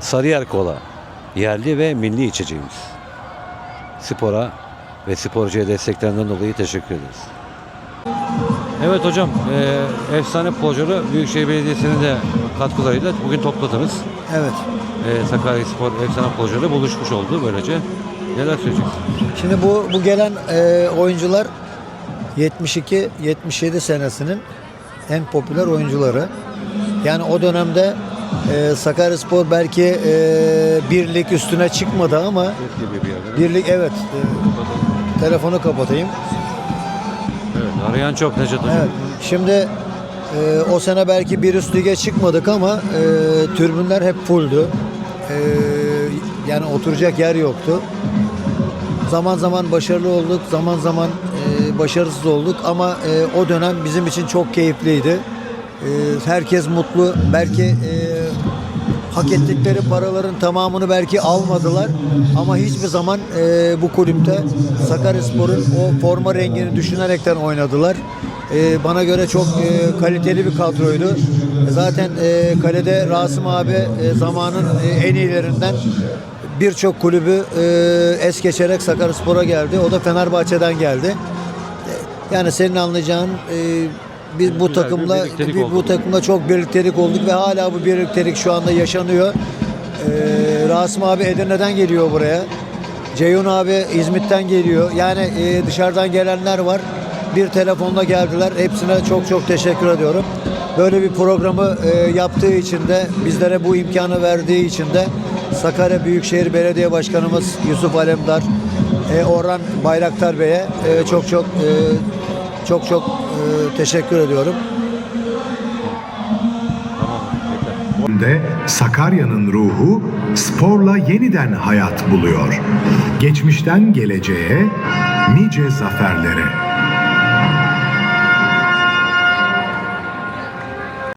Sarıyer Kola. Yerli ve milli içeceğimiz. Spora ve sporcuya desteklerinden dolayı teşekkür ederiz. Evet hocam, e, efsane poğaçaları Büyükşehir Belediyesi'nin de katkılarıyla bugün topladınız. Evet. E, Sakarya Spor efsane poğaçaları buluşmuş oldu böylece. Neler söyleyeceksiniz? Şimdi bu bu gelen e, oyuncular 72-77 senesinin en popüler oyuncuları. Yani o dönemde e, Sakaryaspor belki e, birlik üstüne çıkmadı ama Gibi bir yerden. birlik evet. e, telefonu kapatayım. Evet, arayan çok Necdet hocam. Evet. Şimdi e, o sene belki bir üst lige çıkmadık ama e, tribünler hep fulldü. E, yani oturacak yer yoktu. Zaman zaman başarılı olduk, zaman zaman e, başarısız olduk ama e, o dönem bizim için çok keyifliydi. E, herkes mutlu. Belki e, hak ettikleri paraların tamamını belki almadılar ama hiçbir zaman e, bu kulüpte Sakaryaspor'un o forma rengini düşünerekten oynadılar. E, bana göre çok e, kaliteli bir kadroydu. E, zaten e, kalede Rasım abi e, zamanın e, en iyilerinden birçok kulübü e, es geçerek Sakaryaspor'a geldi. O da Fenerbahçe'den geldi. E, Yani senin anlayacağın e, biz bu takımla bir- bu takımla çok birliktelik olduk ve hala bu birliktelik şu anda yaşanıyor. E, Rasım abi Edirne'den geliyor buraya. Ceyhun abi İzmit'ten geliyor. Yani e, dışarıdan gelenler var. Bir telefonla geldiler. Hepsine çok çok teşekkür ediyorum. Böyle bir programı e, yaptığı için de bizlere bu imkanı verdiği için de Sakarya Büyükşehir Belediye Başkanımız Yusuf Alemdar, e, Orhan Bayraktar Bey'e e, çok çok e, çok çok e, teşekkür ediyorum. de Sakarya'nın ruhu sporla yeniden hayat buluyor. Geçmişten geleceğe, nice zaferlere.